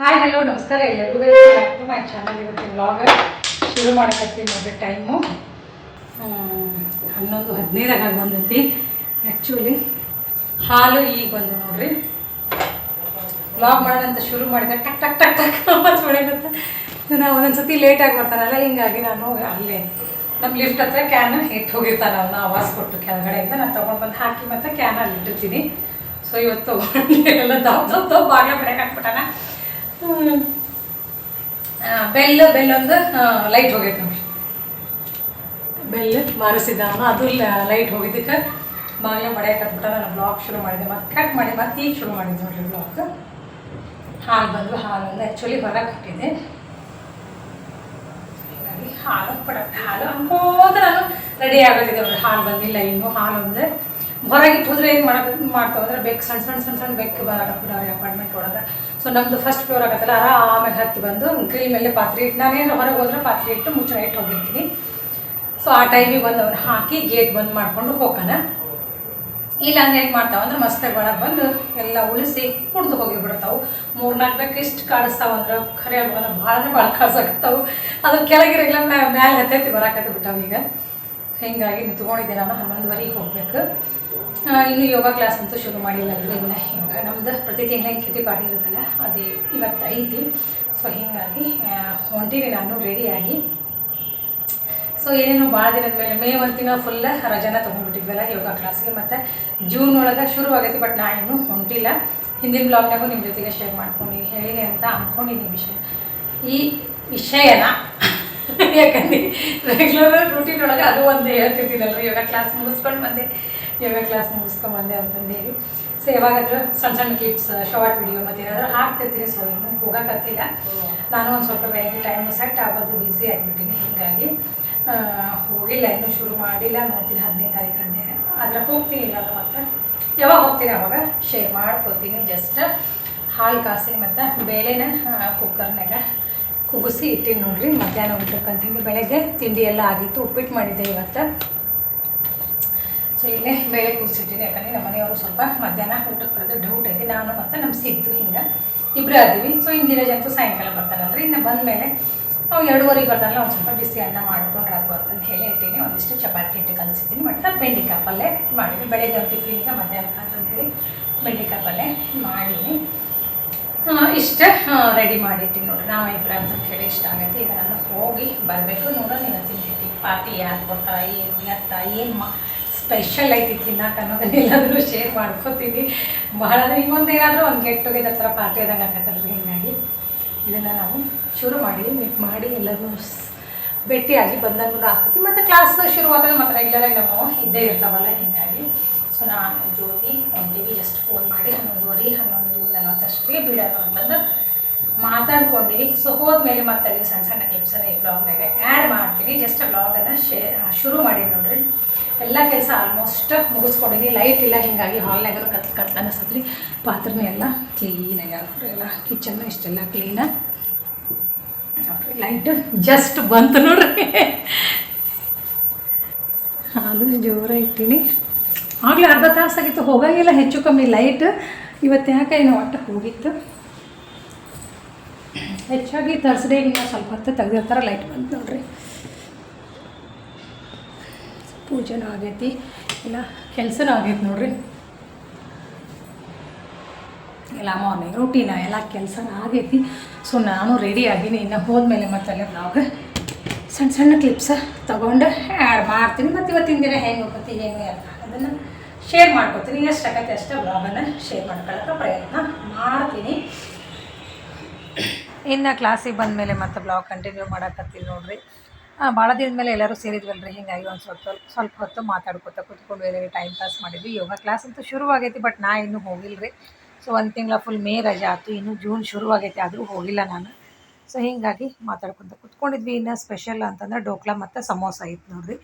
Hi hello ನಮಸ್ಕಾರ ಎಲ್ಲರಿಗೂ. To my channel ಇವತ್ತಿನ ವ್ಲಾಗ್ ಶುರು ಮಾಡಕತ್ತೀನಿ ನೋಡ್ರಿ ಟೈಮು ಹನ್ನೊಂದು ಹದಿನೈದಾಗ ಬಂದೈತಿ. ಆ್ಯಕ್ಚುಲಿ ಹಾಲು ಈಗ ಬಂದು ನೋಡ್ರಿ. ವ್ಲಾಗ್ ಅಂತ ಶುರು ಮಾಡಿದೆ. ಟಕ್ ಟಕ್ ಟಕ್ ಟಕ್ ವಾಪಸ್ ಹೊಡೆಯುತ್ತೆ. ನಾವು ಒಂದೊಂದು ಸತಿ ಲೇಟಾಗಿ ಬರ್ತಾನಲ್ಲ ಹಿಂಗಾಗಿ ನಾನು ಅಲ್ಲೇ ನಮ್ಮ ಲಿಫ್ಟ್ ಹತ್ರ ಕ್ಯಾನ್ ಇಟ್ಟು ಹೋಗಿರ್ತಾನ ಅವನ್ನ ಆವಾಸ್ ಕೊಟ್ಟು ಕೆಳಗಡೆಯಿಂದ. ನಾನು ತೊಗೊಂಡು ಬಂದು ಹಾಕಿ ಮತ್ತು ಕ್ಯಾನಲ್ಲಿ ಇಟ್ಟಿರ್ತೀನಿ. ಸೊ ಇವತ್ತು ಎಲ್ಲ ದಪ್ಪ ದಪ್ಪ ಬಾಗಿಲ ಬಿಡಕ್ಕೆ ಹಾಕ್ಬಿಟ್ಟಾನ. ಹ್ಮ್. ಬೆಲ್ಲೊಂದು ಲೈಟ್ ಹೋಗೈತೆ ನೋಡ್ರಿ. ಬೆಲ್ಲ ಮಾರಿಸಿದ ಅದು ಲೈಟ್ ಹೋಗಿದ್ದಕ್ಕೆ ಬಾಗಿಲ ಮಡ್ಯಾಕೆ ನಾನು ಬ್ಲಾಗ್ ಶುರು ಮಾಡಿದೆ. ಮತ್ತೆ ಕಟ್ ಮಾಡಿ, ಮತ್ತೆ ಈಗ ಶುರು ಮಾಡಿದ್ದೆ ನೋಡ್ರಿ ಬ್ಲಾಗ್ ಹಾಲು ಬಂದು ಹಾಲು ಅಂದ್ರೆ ಆ್ಯಕ್ಚುಲಿ ಹೊರಗೆ ಹಾಕಿದ್ದೆ ಹೀಗಾಗಿ ಹಾಲು ಪಡಕ್ ಹಾಲು. ಅನ್ಕೋತ ನಾನು ರೆಡಿ ಆಗೋದಿದೆ ನೋಡ್ರಿ, ಹಾಲು ಬಂದಿಲ್ಲ ಇನ್ನು. ಹಾಲು ಒಂದು ಹೊರಗಿಟ್ಟು ಹೋದ್ರೆ ಏನು ಮಾಡಬೇಕು ಮಾಡ್ತಾವೆ ಅಂದ್ರೆ ಬೆಕ್ಕು ಸಣ್ಣ ಸಣ್ಣ ಸಣ್ಣ ಸಣ್ಣ ಬೆಕ್ಕು ಬರಾಕತ್ಬಿಡವ್ರಿ ಅಪಾರ್ಟ್ಮೆಂಟ್ ಒಳಗೆ. ಸೊ ನಮ್ದು ಫಸ್ಟ್ ಫ್ಲೋರ್ ಆಗತ್ತಲ್ಲ ಆಮೇಲೆ ಹತ್ತಿ ಬಂದು ಗ್ರಿಲ್ ಮೇಲೆ ಪಾತ್ರೆ ಇಟ್ಟು, ನಾನೇನು ಹೊರಗೆ ಹೋದ್ರೆ ಪಾತ್ರೆ ಇಟ್ಟು ಮುಚ್ಚಳ ಇಟ್ಟು ಹೋಗಿರ್ತೀನಿ. ಸೊ ಆ ಟೈಮಿಗೆ ಬಂದು ಅವ್ನು ಹಾಕಿ ಗೇಟ್ ಬಂದ್ ಮಾಡಿಕೊಂಡು ಹೋಗೋಣ. ಇಲ್ಲ ಅಂದ್ರೆ ಏನು ಮಾಡ್ತಾವ ಅಂದ್ರೆ ಮಸ್ತಾಗಿ ಒಳಗೆ ಬಂದು ಎಲ್ಲ ಉಳಿಸಿ ಕುಡ್ದು ಹೋಗಿಬಿಡ್ತಾವು. ಮೂರ್ನಾಲ್ಕು ಬೇಕು ಇಷ್ಟು ಕಾಡಿಸ್ತಾವ ಅಂದ್ರೆ ಖರೆ ಅಲ್ವ ಭಾಳ ಅಂದ್ರೆ ಭಾಳ ಕಾಡ್ಸಾಕತ್ತಾವು. ಅದ್ರ ಕೆಳಗಿರಲ್ಲ ಮ್ಯಾಲೆ ಹತ್ತೈತಿ ಬರಾಕತ್ತಿ ಬಿಟ್ಟಾವ ಈಗ. ಹಿಂಗಾಗಿ ನಿಂತ್ಕೊಂಡಿದ್ದೆ ನಾನು ಹನ್ನೊಂದುವರೆಗೆ ಹೋಗ್ಬೇಕು. ಇನ್ನು ಯೋಗ ಕ್ಲಾಸ್ ಅಂತೂ ಶುರು ಮಾಡಿಲ್ಲ. ಇನ್ನು ನಮ್ದು ಪ್ರತಿ ತಿಂಗಳ ಕಿಟಿ ಪಾಠ ಇರುತ್ತಲ್ಲ, ಅದೇ ಇವತ್ತು ಐತಿ ಸೊ ಹೀಗಾಗಿ ಹೊಂಟೀವಿ ನಾನು ರೆಡಿಯಾಗಿ ಸೊ ಏನೇನು ಭಾಳ ದಿನದ ಮೇಲೆ ಮೇ ಒಂದು ತಿಂಗಳ ಫುಲ್ ರಜಾನ ತೊಗೊಂಡ್ಬಿಟ್ಟಿದ್ವಲ್ಲ ಯೋಗ ಕ್ಲಾಸ್ಗೆ ಮತ್ತು ಜೂನ್ ಒಳಗೆ ಶುರು ಆಗೈತಿ ಬಟ್ ನಾ ಇನ್ನೂ ಹೊಂಟಿಲ್ಲ. ಹಿಂದಿನ ಬ್ಲಾಗ್ನಾಗೂ ನಿಮ್ಮ ಜೊತೆಗೆ ಶೇರ್ ಮಾಡ್ಕೊಂಡು ಹೇಳಿನಿ ಅಂತ ಅಂದ್ಕೊಂಡಿನಿ ವಿಷಯ. ಈ ವಿಷಯನ ಯಾಕಂದ್ರೆ ರೆಗ್ಯುಲರ್ ರೂಟೀನ್ ಒಳಗೆ ಅದು ಒಂದು ಹೇಳ್ತಿರ್ತೀನಲ್ರಿ, ಯೋಗ ಕ್ಲಾಸ್ ಮುಗಿಸ್ಕೊಂಡು ಬಂದೆ. ಯೋಗ ಕ್ಲಾಸ್ ಮುಗಿಸ್ಕೊಂಬಂದೆ ಅಂತಂದು ಹೇಳಿ ಸೊ ಯಾವಾಗಾದ್ರೂ ಸಣ್ಣ ಸಣ್ಣ ಕ್ಲಿಪ್ಸ್ ಶಾರ್ಟ್ ವಿಡಿಯೋ ಮತ್ತು ಏನಾದರೂ ಹಾಕ್ತಿರ್ತೀನಿ ಸೊ ಇನ್ನೂ ಹೋಗೋಕತ್ತಿಲ್ಲ. ನಾನು ಒಂದು ಸ್ವಲ್ಪ ಬೆಳಗ್ಗೆ ಟೈಮು ಸೆಟ್ ಆಗೋದು ಬ್ಯುಸಿ ಆಗಿಬಿಟ್ಟಿನಿ, ಹೀಗಾಗಿ ಹೋಗಿಲ್ಲ, ಇನ್ನೂ ಶುರು ಮಾಡಿಲ್ಲ ನೋಡ್ತೀನಿ ಹದಿನೈದು ತಾರೀಕು ಹದಿನೈದು ಆದರೆ ಹೋಗ್ತೀನಿ, ಇಲ್ಲಾಂದ್ರೆ ಮತ್ತೆ ಯಾವಾಗ ಹೋಗ್ತೀನಿ, ಅವಾಗ ಶೇರ್ ಮಾಡ್ಕೋತೀನಿ. ಜಸ್ಟ್ ಹಾಲು ಕಾಸಿ ಮತ್ತು ಬೇಳೆನ ಕುಕ್ಕರ್ನಾಗ ಕುಗಿಸಿ ಇಟ್ಟಿನಿ ನೋಡ್ರಿ, ಮಧ್ಯಾಹ್ನ ಹೇಳಿ ಬೆಳಗ್ಗೆ ತಿಂಡಿ ಎಲ್ಲ ಆಗಿತ್ತು, ಉಪ್ಪಿಟ್ಟು ಮಾಡಿದ್ದೆ ಇವತ್ತು. ಸೊ ಇಲ್ಲೇ ಬೇಳೆ ಕೂಸಿಟ್ಟಿನಿ ಯಾಕಂದರೆ ನಮ್ಮ ಮನೆಯವರು ಸ್ವಲ್ಪ ಮಧ್ಯಾಹ್ನ ಊಟಕ್ಕೆ ಬರೋದು ಡೌಟ್ ಐತಿ ನಾನು ಮತ್ತು ನಮ್ಮ ಸಿದ್ದು ಹಿಂಗೆ ಇಬ್ಬರು ಅದೀವಿ ಸೊ ಇಂದಿನ ಅಂತೂ ಸಾಯಂಕಾಲ ಬರ್ತಾನಲ್ರಿ ಇನ್ನು ಬಂದಮೇಲೆ ಅವು ಎರಡೂವರೆಗೆ ಬರ್ತಾನಲ್ಲ, ಒಂದು ಸ್ವಲ್ಪ ಬಿಸಿ ಅನ್ನ ಮಾಡ್ಕೊಂಡು ರಾತು ಅಂತ ಹೇಳಿ ಇಟ್ಟೀನಿ. ಒಂದಿಷ್ಟು ಚಪಾತಿ ಹಿಟ್ಟು ಕಲಿಸಿದ್ದೀನಿ. ಮತ್ತು ಬೆಂಡೆಕಾಯಿ ಪಲ್ಯ ಮಾಡಿದ್ವಿ ಬೆಳಗ್ಗೆ ಟಿಫಿನ್ಗೆ ಮಧ್ಯಾಹ್ನ ಅಂತಂದೇಳಿ ಬೆಂಡೆಕಾಯಿ ಪಲ್ಯ ಮಾಡೀನಿ. ಇಷ್ಟ ರೆಡಿ ಮಾಡಿಟ್ಟಿನಿ ನೋಡ್ರಿ. ನಾವು ಇಬ್ಬರು ಅಂತ ಹೇಳಿ ಇಷ್ಟ ಆಗೈತಿ ಈಗ ನಾನು ಹೋಗಿ ಬರಬೇಕು ನಿನ್ನ ತಿಂಡಿ ಪಾರ್ಟಿ ಯಾರು ಕೊಡ್ತಾರ, ಏನು, ಎತ್ತ, ಏನು ಮಾ ಸ್ಪೆಷಲ್ ಐತಿ ತಿನ್ನಕ್ಕೆ ಅನ್ನೋದನ್ನೆಲ್ಲರೂ ಶೇರ್ ಮಾಡ್ಕೋತೀನಿ. ಬಹಳ ಇನ್ನೊಂದು ಏನಾದರೂ ಒಂದು ಗೆಟ್ ಟುಗೆದರ್ ಥರ ಪಾರ್ಟಿ ಆದಂಗೆ ಆಗತ್ತಲ್ರಿ ಹಿಂಗಾಗಿ ಇದನ್ನು ನಾವು ಶುರು ಮಾಡಿ ಮೀಟ್ ಮಾಡಿ ಎಲ್ಲರೂ ಭೇಟಿಯಾಗಿ ಬಂದಂಗೂ ಆಗ್ತೈತಿ. ಮತ್ತು ಕ್ಲಾಸ್ ಶುರುವಾದಾಗ ಮತ್ತು ರೆಗ್ಯುಲರಾಗಿ ನಾವು ಇದ್ದೇ ಇರ್ತಾವಲ್ಲ ಹಿಂಗಾಗಿ. ಸೊ ನಾನು ಜ್ಯೋತಿ ಹೊಂಟೀವಿ ಜಸ್ಟ್ ಫೋನ್ ಮಾಡಿ ಹನ್ನೊಂದುವರೆ ಹನ್ನೊಂದು ನಲವತ್ತಷ್ಟೇ ಬಿಡೋಣ ಅಂತಂದು ಮಾತಾಡ್ಕೊಂಡಿವಿ ಸೊ ಹೋದ್ಮೇಲೆ ಮತ್ತೆ ಅಲ್ಲಿ ಸಣ್ಣ ಸಣ್ಣ ಕ್ಲಿಪ್ಸನ್ನು ಈ ಬ್ಲಾಗ್ನಾಗ ಆ್ಯಡ್ ಮಾಡ್ತೀನಿ. ಜಸ್ಟ್ ಬ್ಲಾಗನ್ನು ಶೇ ಶುರು ಮಾಡಿ ನೋಡ್ರಿ. ಎಲ್ಲ ಕೆಲಸ ಆಲ್ಮೋಸ್ಟ್ ಮುಗಿಸ್ಕೊಂಡಿನಿ ಲೈಟ್ ಇಲ್ಲ, ಹಿಂಗಾಗಿ ಹಾಲ್ನಾಗ ಕತ್ಲು ಕತ್ಲು ರೀ ಪಾತ್ರೆನೇ ಎಲ್ಲ ಕ್ಲೀನಾಗಿ ನೋಡ್ರಿ ಎಲ್ಲ ಕಿಚನ್ನು ಇಷ್ಟೆಲ್ಲ ಕ್ಲೀನಾಗಿ ನೋಡ್ರಿ ಲೈಟ್ ಜಸ್ಟ್ ಬಂತು ನೋಡ್ರಿ. ಹಾಲು ಜೋರ ಇಟ್ಟೀನಿ. ಆಗಲೇ ಅರ್ಧ ತಾಸಾಗಿತ್ತು ಹೋಗಂಗಿಲ್ಲ ಹೆಚ್ಚು ಕಮ್ಮಿ ಲೈಟ್ ಇವತ್ತು ಯಾಕೆ ಏನೋ ಒಟ್ಟು ಹೋಗಿತ್ತು. ಹೆಚ್ಚಾಗಿ ತರ್ಸ್ಡೇ ಇನ್ನೂ ಸ್ವಲ್ಪ ಹೊತ್ತು ತೆಗೆದಿರ್ತಾರೆ ಲೈಟ್ ಬಂತು ನೋಡ್ರಿ. ಪೂಜೆನೂ ಆಗೈತಿ. ಇಲ್ಲ ಕೆಲಸನೂ ಆಗೈತಿ ನೋಡ್ರಿ. ಇಲ್ಲ ಮಾರ್ನಿಂಗ್ ರೂಟೀನ ಎಲ್ಲ ಕೆಲಸನೂ ಆಗೈತಿ. ಸೊ ನಾನು ರೆಡಿ ಆಗೀನಿ. ಇನ್ನು ಹೋದ್ಮೇಲೆ ಮತ್ತೆ ಅಲ್ಲಿ ಬ್ಲಾಗ್ ಸಣ್ಣ ಸಣ್ಣ ಕ್ಲಿಪ್ಸ ತೊಗೊಂಡು ಆ್ಯಡ್ ಮಾಡ್ತೀನಿ. ಮತ್ತು ಇವತ್ತಿನ ದಿನ ಹೆಂಗೆ ಹೋಗುತ್ತೆ, ಹೆಂಗೆ ಎಲ್ಲ ಅದನ್ನು ಶೇರ್ ಮಾಡ್ಕೊತೀನಿ. ಎಷ್ಟಾಗತ್ತೆ ಅಷ್ಟೇ ಬ್ಲಾಗನ್ನು ಶೇರ್ ಮಾಡ್ಕೊಳ್ಳೋಕೆ ಪ್ರಯತ್ನ ಮಾಡ್ತೀನಿ. ಇನ್ನು ಕ್ಲಾಸಿಗೆ ಬಂದಮೇಲೆ ಮತ್ತೆ ಬ್ಲಾಗ್ ಕಂಟಿನ್ಯೂ ಮಾಡಕತ್ತೀನಿ ನೋಡ್ರಿ. ಭಾಳ ದಿನದ ಮೇಲೆ ಎಲ್ಲರೂ ಸೇರಿದ್ವಲ್ರಿ, ಹಿಂಗಾಗಿ ಒಂದು ಸ್ವಲ್ಪ ಸ್ವಲ್ಪ ಹೊತ್ತು ಮಾತಾಡ್ಕೊತ ಕೂತ್ಕೊಂಡು ಬೇರೆ ಟೈಮ್ ಪಾಸ್ ಮಾಡಿದ್ವಿ. ಯೋಗ ಕ್ಲಾಸ್ ಅಂತೂ ಶುರುವಾಗೈತಿ ಬಟ್ ನಾ ಇನ್ನೂ ಹೋಗಿಲ್ಲರಿ ಸೊ ಒಂದು ತಿಂಗಳ ಫುಲ್ ಮೇ ರಜೆ ಆಯಿತು ಇನ್ನೂ ಜೂನ್ ಶುರುವಾಗೈತಿ, ಆದರೂ ಹೋಗಿಲ್ಲ ನಾನು. ಸೊ ಹೀಗಾಗಿ ಮಾತಾಡ್ಕೊತ ಕೂತ್ಕೊಂಡಿದ್ವಿ. ಇನ್ನು ಸ್ಪೆಷಲ್ ಅಂತಂದ್ರೆ ಡೋಕ್ಲಾ ಮತ್ತು ಸಮೋಸ ಇತ್ತು ನೋಡ್ರಿ.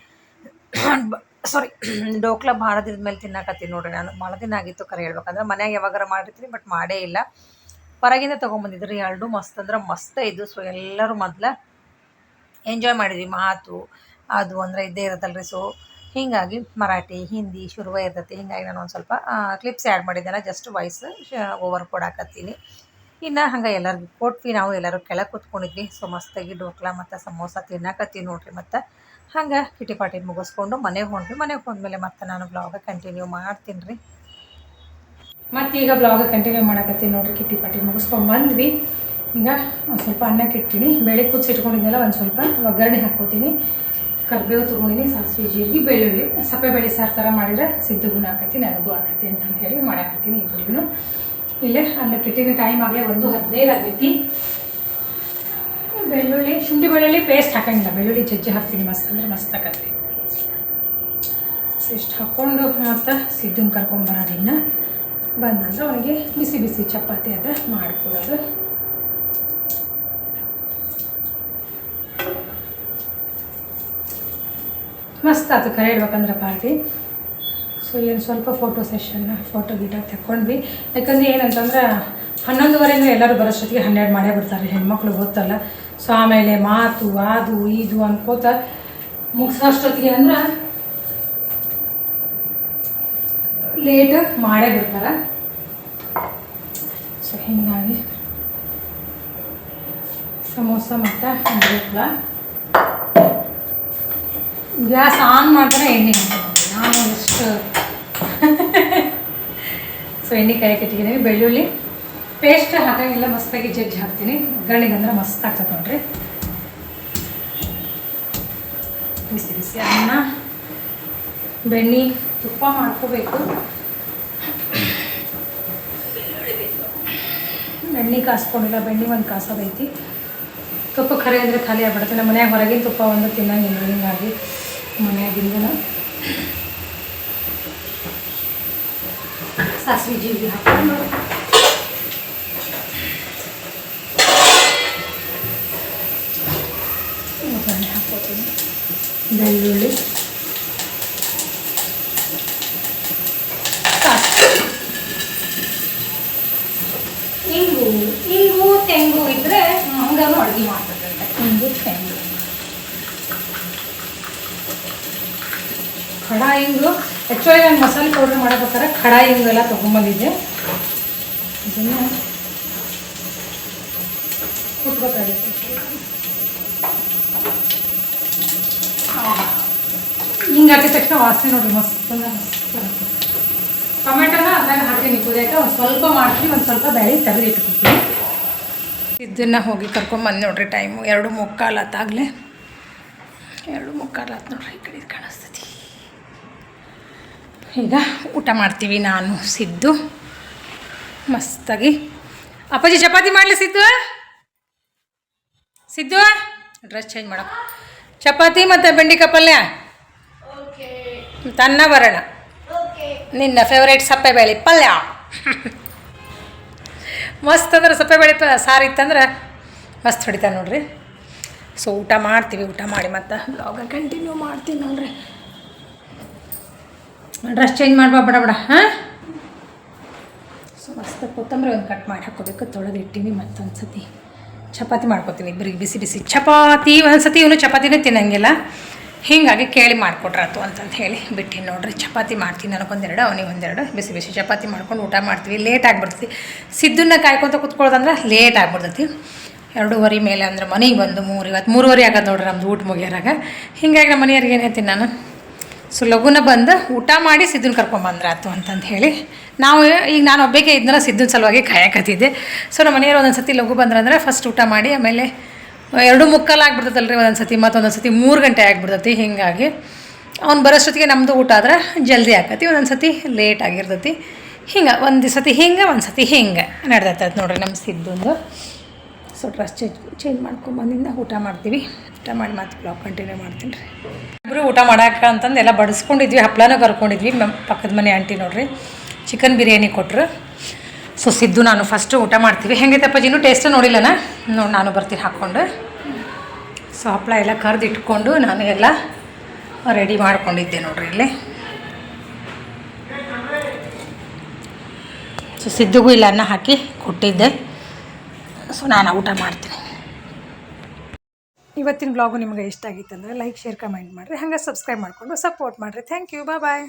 ಸಾರಿ ಡೋಕ್ಲಾ ಭಾಳ ದಿನದ ಮೇಲೆ ತಿನ್ನಕತ್ತೀನಿ ನೋಡ್ರಿ ನಾನು. ಭಾಳ ದಿನ ಆಗಿತ್ತು ಕರೆ ಹೇಳ್ಬೇಕಂದ್ರೆ. ಮನ್ಯಾಗ ಯಾವಾಗಾರ ಮಾಡಿರ್ತೀನಿ ಬಟ್ ಮಾಡೇ ಇಲ್ಲ. ಹೊರಗಿಂದ ತೊಗೊಂಬಂದಿದ್ರಿ. ಎರಡು ಮಸ್ತ್ ಅಂದ್ರೆ ಮಸ್ತ್ ಇದ್ದು ಸೊ ಎಲ್ಲರೂ ಮೊದ್ಲು ಎಂಜಾಯ್ ಮಾಡಿದ್ವಿ. ಮಾತು, ಅದು ಅಂದರೆ ಇದ್ದೇ ಇರುತ್ತಲ್ರಿ. ಸೊ ಹೀಗಾಗಿ ಮರಾಠಿ, ಹಿಂದಿ ಶುರುವೇ ಇರ್ತೈತಿ. ಹೀಗಾಗಿ ನಾನು ಒಂದು ಸ್ವಲ್ಪ ಕ್ಲಿಪ್ಸ್ ಆ್ಯಡ್ ಮಾಡಿದ್ದೇನೆ. ಜಸ್ಟ್ ವಾಯ್ಸ್ ಓವರ್ ಕೊಡಾಕತ್ತೀನಿ ಇನ್ನು ಹಂಗೆ ಎಲ್ಲರಿಗೂ ಕೊಟ್ವಿ. ನಾವು ಎಲ್ಲರೂ ಕೆಳಗೆ ಕೂತ್ಕೊಂಡಿದ್ವಿ. ಸೊ ಮಸ್ತಾಗಿ ಡೋಕ್ಲಾ ಮತ್ತು ಸಮೋಸ ತಿನ್ನಕತ್ತೀವಿ ನೋಡ್ರಿ ಮತ್ತು. ಹಂಗೆ ಕಿಟಿ ಪಾಟಿ ಮುಗಿಸ್ಕೊಂಡು ಮನೆಗೆ ಹೊಂಟ್ವಿ. ಮನೆಗೆ ಹೋದ್ಮೇಲೆ ಮತ್ತೆ ನಾನು ಬ್ಲಾಗ ಕಂಟಿನ್ಯೂ ಮಾಡ್ತೀನಿ ರೀ ಮತ್ತೀಗ ಬ್ಲಾಗ್ ಕಂಟಿನ್ಯೂ ಮಾಡಕತ್ತೀನಿ ನೋಡ್ರಿ. ಕಿಟಿ ಪಾಟಿ ಮುಗಿಸ್ಕೊಂಡು ಬಂದ್ವಿ. ಈಗ ಸ್ವಲ್ಪ ಅನ್ನಕ್ಕೆ ಇಡ್ತೀನಿ ಬೆಳೆ ಕುದಿಸಿಟ್ಕೊಂಡಿದ್ದೆಲ್ಲ ಒಂದು ಸ್ವಲ್ಪ ಒಗ್ಗರಣೆ ಹಾಕ್ಕೋತೀನಿ. ಕರ್ಬೇವು ತೊಗೊಂಡಿನಿ, ಸಾಸಿವೆ ಜೀರಿಗೆ, ಬೆಳ್ಳುಳ್ಳಿ. ಸಪ್ಪೆ ಬೆಳೆ ಸಾರು ಥರ ಮಾಡಿದರೆ ಸಿದ್ಧಗೂ ಹಾಕತ್ತೀನಿ ನನಗೂ ಹಾಕತ್ತಿ ಅಂತ ಹೇಳಿ ಮಾಡಾಕತ್ತೀನಿ ಇಬ್ಬರಿಗೂ ಇಲ್ಲೇ ಅನ್ನಕ್ಕೆ ಇಟ್ಟಿನ ಟೈಮ್ ಆಗಲೇ ಒಂದು ಹದಿನೈದು ಆಗೈತಿ. ಬೆಳ್ಳುಳ್ಳಿ, ಶುಂಠಿ ಬೆಳ್ಳುಳ್ಳಿ ಪೇಸ್ಟ್ ಹಾಕಂಗಿಲ್ಲ. ಬೆಳ್ಳುಳ್ಳಿ ಜಜ್ಜಿ ಹಾಕ್ತೀನಿ. ಮಸ್ತ್ ಅಂದ್ರೆ ಮಸ್ತ್ ಹಾಕತ್ತೆ ಇಷ್ಟು ಹಾಕ್ಕೊಂಡು ಮತ್ತು ಕರ್ಕೊಂಡು ಕರ್ಕೊಂಬರೋದಿನ್ನ ಬಂದಂದ್ರೆ ಅವನಿಗೆ ಬಿಸಿ ಬಿಸಿ ಚಪಾತಿ ಅದ ಮಾಡಿಕೊಡೋದು ಮಸ್ತ್ ಆಯ್ತು ಕರೆ ಇಡ್ಬೇಕಂದ್ರೆ ಪಾರ್ಟಿ. ಸೊ ಏನು ಸ್ವಲ್ಪ ಫೋಟೋ ಸೆಷನ್ ಫೋಟೋ ಗೀಟ ತಗೊಂಡ್ವಿ ಯಾಕಂದ್ರೆ ಏನಂತಂದ್ರೆ ಹನ್ನೊಂದುವರೆಯಿಂದ ಎಲ್ಲರೂ ಬರೋಷ್ಟೊತ್ತಿಗೆ ಹನ್ನೆರಡು ಮಾಡೇ ಬಿಡ್ತಾರೆ, ಹೆಣ್ಮಕ್ಳು ಗೊತ್ತಲ್ಲ. ಸೊ ಆಮೇಲೆ ಮಾತು, ಅದು, ಇದು ಅನ್ಕೋತ ಮುಗಿಸೋಷ್ಟೊತ್ತಿಗೆ ಅಂದ್ರೆ ಲೇಟ್ ಮಾಡೇ ಬಿಡ್ತಾರೆ. ಸೊ ಹಿಂಗಾಗಿ ಸಮೋಸ ಮತ್ತು ಅಂಬ್ರೂಕ್ಲ ಗ್ಯಾಸ್ ಆನ್ ಮಾಡ್ತಾರೆ ಎಣ್ಣೆ ನಾನು ಎಷ್ಟು ಸೊ ಎಣ್ಣೆ ಕಾಯಿ ಕಟ್ಟಿದ್ದೀನಿ ಬೆಳ್ಳುಳ್ಳಿ ಪೇಸ್ಟ್ ಹಾಕಂಗಿಲ್ಲ, ಮಸ್ತಾಗಿ ಜಜ್ಜಿ ಹಾಕ್ತೀನಿ. ಒಗ್ಗರಣೆಗೆ ಅಂದ್ರೆ ಮಸ್ತ್ ಆಗ್ತದೆ ನೋಡ್ರಿ. ಬಿಸಿ ಬಿಸಿ ಅನ್ನ, ಬೆಣ್ಣೆ, ತುಪ್ಪ ಮಾಡ್ಕೋಬೇಕು. ಬೆಣ್ಣೆ ಕಾಸ್ಕೊಂಡಿಲ್ಲ, ಬೆಣ್ಣೆ ಒಂದು ಕಾಸೋದೈತಿ. ತುಪ್ಪ ಖರೆ ಅಂದರೆ ಖಾಲಿ ಆಗ್ಬಿಡುತ್ತೆ. ನಮ್ಮ ಮನೆಯಾಗ ಹೊರಗಿನ ತುಪ್ಪ ಒಂದು ತಿನ್ನಂಗಿಲ್ಲ, ಹಿಂಗಾಗಿ. ಮನ್ಯಾಗಿಂದ ಸಾಸಿವೆ ಜೀರಿಗೆ ಹಾಕೊಂಡು ಒಗ್ಗರಣೆ ಹಾಕೋತೀನಿ ಬೆಳ್ಳುಳ್ಳಿ. ಇಂಗು ಇಂಗು, ತೆಂಗು ಇದ್ರೆ ಹಂಗಾನು ಅಡುಗೆ ಮಾಡ್ತದೆ ಇಂಗು, ತೆಂಗು. ಖಡ ಇಂಗು ಆ್ಯಕ್ಚುಲಿ ನಾನು ಮಸಾಲೆ ಪೌಡ್ರ್ ಮಾಡಬೇಕಾದ್ರೆ ಕಡಾಯಿಂಗು ಎಲ್ಲ ತೊಗೊಂಬಂದಿದ್ದೆ. ಇದನ್ನು ಕುಟ್ಬೇಕಾಗಿತ್ತು. ಹಿಂಗೆ ಹಾಕಿದ ತಕ್ಷಣ ವಾಸನೆ ನೋಡಿ ಮಸ್ತ್ ಟೊಮೆಟೋನ. ಟೊಮೆಟೊನ ಅದ್ರಾಗ ಹಾಕ್ತೀನಿ ಕುದಿಯೋಕೆ ಒಂದು ಸ್ವಲ್ಪ ಮಾಡ್ತೀನಿ, ಒಂದು ಸ್ವಲ್ಪ ಬೇಳೆ ತೆಗೆದು ಇಟ್ಕೊತೀನಿ ಇದನ್ನು ಹೋಗಿ ಕರ್ಕೊಂಬಂದು ನೋಡ್ರಿ ಟೈಮು ಎರಡು ಮುಕ್ಕಾಲು ಆತಾಗಲೇ ಎರಡು ಮುಕ್ಕಾಲು ಆತು ನೋಡ್ರಿ ಈ ಕಡೆ ಕಾಣಿಸ್ತೈತಿ ಈಗ ಊಟ ಮಾಡ್ತೀವಿ ನಾನು, ಸಿದ್ದು. ಮಸ್ತಾಗಿ. ಅಪ್ಪಾಜಿ, ಚಪಾತಿ ಮಾಡಲಿ ಸಿದ್ದು? ಸಿದ್ದು? ಡ್ರೆಸ್ ಚೇಂಜ್ ಮಾಡಕ್ಕೆ ಚಪಾತಿ ಮತ್ತು ಬೆಂಡಿಕಾಯಿ ಪಲ್ಯ ತನ್ನ ಬರೋಣ ನಿನ್ನ ಫೇವ್ರೇಟ್ ಸಪ್ಪೆಬೇಳೆ ಪಲ್ಯ. ಮಸ್ತ್ ಅಂದ್ರೆ ಸಪ್ಪೆಬೇಳೆ ಪ, ಸಾರು ಇತ್ತಂದ್ರೆ ಮಸ್ತ್ ಹೊಡಿತಾನೆ ನೋಡ್ರಿ. ಸೊ ಊಟ ಮಾಡ್ತೀವಿ, ಊಟ ಮಾಡಿ ಮತ್ತೆ ಬ್ಲಾಗ ಕಂಟಿನ್ಯೂ ಮಾಡ್ತೀನಿ ನೋಡ್ರಿ. ಡ್ರೆಸ್ ಚೇಂಜ್ ಮಾಡ್ಬಾ, ಬಡ ಬಡ, ಹಾಂ? ಸೊ ಮಸ್ತ್ ಕೊತ್ತಂಬರಿ ಒಂದು ಕಟ್ ಮಾಡಿ ಹಾಕೋಬೇಕು ತೊಳೆದು ಇಟ್ಟಿನಿ ಮತ್ತೊಂದು ಸತಿ ಚಪಾತಿ ಮಾಡ್ಕೊತೀನಿ ಇಬ್ಬರಿಗೆ ಬಿಸಿ ಬಿಸಿ ಚಪಾತಿ ಒಂದು ಸತಿ ಇವನು ಚಪಾತಿನೇ ತಿನ್ನಂಗಿಲ್ಲ. ಹೀಗಾಗಿ ಕೇಳಿ ಮಾಡಿಕೊಟ್ರಾತು ಅಂತಂತ ಹೇಳಿ ಬಿಟ್ಟು ನೋಡ್ರಿ. ಚಪಾತಿ ಮಾಡ್ತೀನಿ ನನಗೊಂದೆರಡು, ಅವನಿಗೆ ಒಂದೆರಡು. ಬಿಸಿ ಬಿಸಿ ಚಪಾತಿ ಮಾಡ್ಕೊಂಡು ಊಟ ಮಾಡ್ತೀವಿ. ಲೇಟ್ ಆಗಿಬಿಡ್ತೀವಿ ಸಿದ್ದನ್ನ ಕಾಯ್ಕೊತ ಕುತ್ಕೊಳ್ಳೋದಂದ್ರೆ ಲೇಟ್ ಆಗಿಬಿಡ್ತೈತಿ. ಎರಡೂವರೆ ಮೇಲೆ ಅಂದ್ರೆ ಮನೆಗೆ ಬಂದು ಮೂರು ಇವತ್ತು ಮೂರುವರೆ ಆಗೋದು ನೋಡ್ರಿ ನಮ್ದು ಊಟ ಮುಗಿಯೋರಾಗ. ಹೀಗಾಗಿ ನಮ್ಮ ಮನೆಯವ್ರಿಗೆ ಏನು ಹೇಳ್ತೀನಿ ನಾನು? ಸೊ ಲಘುನ ಬಂದು ಊಟ ಮಾಡಿ ಸಿದ್ಧನ ಕರ್ಕೊಂಬಂದ್ರಾತು ಅಂತಂದು ಹೇಳಿ. ನಾವು ಈಗ ನಾನು ಒಬ್ಬಕ್ಕೆ ಇದನ್ನೆಲ್ಲ ಸಿದ್ಧನ ಸಲುವಾಗಿ ಕಾಯಕತ್ತಿದ್ದೆ ಸೊ ನಮ್ಮ ಮನೆಯವ್ರು ಒಂದೊಂದು ಸತಿ ಲಘು ಬಂದ್ರಂದ್ರೆ ಫಸ್ಟ್ ಊಟ ಮಾಡಿ ಆಮೇಲೆ ಎರಡು ಮುಕ್ಕಾಲು ಆಗ್ಬಿಡ್ತೈತಲ್ಲ ರೀ ಒಂದೊಂದು ಸತಿ ಮತ್ತೊಂದೊಂದು ಸತಿ ಮೂರು ಗಂಟೆ ಆಗಿಬಿಡ್ತೈತಿ ಹೀಗಾಗಿ. ಅವ್ನು ಬರೋಷ್ಟೊತ್ತಿಗೆ ನಮ್ಮದು ಊಟ ಆದ್ರೆ ಜಲ್ದಿ ಆಕತಿ ಒಂದೊಂದು ಸತಿ ಲೇಟ್ ಆಗಿರ್ತೈತಿ. ಹಿಂಗೆ ಒಂದು ಸತಿ ಹಿಂಗೆ ಒಂದು ಸತಿ ಹಿಂಗೆ ನಡ್ದೈತೈತೆ ನೋಡ್ರಿ ನಮ್ಮ ಸಿದ್ದಂದು ಸೊ ಡ್ರೆಸ್ ಚೇಂಜ್ ಚೇಂಜ್ ಮಾಡ್ಕೊಂಬಂದಿಂದ ಊಟ ಮಾಡ್ತೀವಿ. ಊಟ ಮಾಡಿ ಮತ್ತೆ ಬ್ಲಾಗ್ ಕಂಟಿನ್ಯೂ ಮಾಡ್ತೀನಿ ರೀ. ಇಬ್ಬರು ಊಟ ಮಾಡೋಕೆ ಅಂತಂದು ಎಲ್ಲ ಬಡಿಸ್ಕೊಂಡಿದ್ವಿ ಹಪ್ಪಳನೂ ಕರ್ಕೊಂಡಿದ್ವಿ. ನಮ್ಮ ಪಕ್ಕದ ಮನೆ ಆಂಟಿ ನೋಡ್ರಿ ಚಿಕನ್ ಬಿರಿಯಾನಿ ಕೊಟ್ಟರು ಸೊ ಸಿದ್ದು ನಾನು ಫಸ್ಟು ಊಟ ಮಾಡ್ತೀವಿ. ಹೆಂಗೈತಪ್ಪ ಇನ್ನೂ ಟೇಸ್ಟ್ ನೋಡಿಲ್ಲನ? ನೋಡಿ, ನಾನು ಬರ್ತೀನಿ ಹಾಕ್ಕೊಂಡು. ಸೊ ಹಪ್ಪಳ ಎಲ್ಲ ಕರ್ದು ಇಟ್ಕೊಂಡು ನಾನು ಎಲ್ಲ ರೆಡಿ ಮಾಡ್ಕೊಂಡಿದ್ದೆ ನೋಡ್ರಿ ಇಲ್ಲಿ. ಸೊ ಸಿದ್ದುಗೂ ಇಲ್ಲ ಅನ್ನ ಹಾಕಿ ಕೊಟ್ಟಿದ್ದೆ. ಸೊ ನಾನು ಊಟ ಮಾಡ್ತೀನಿ. ಇವತ್ತಿನ ಬ್ಲಾಗು ನಿಮಗೆ ಇಷ್ಟ ಆಗಿತ್ತಂದರೆ ಲೈಕ್ ಶೇರ್ ಕಮೆಂಟ್ ಮಾಡಿರಿ. ಹಾಗೆ ಸಬ್ಸ್ಕ್ರೈಬ್ ಮಾಡಿಕೊಂಡು ಸಪೋರ್ಟ್ ಮಾಡಿರಿ. Thank you bye bye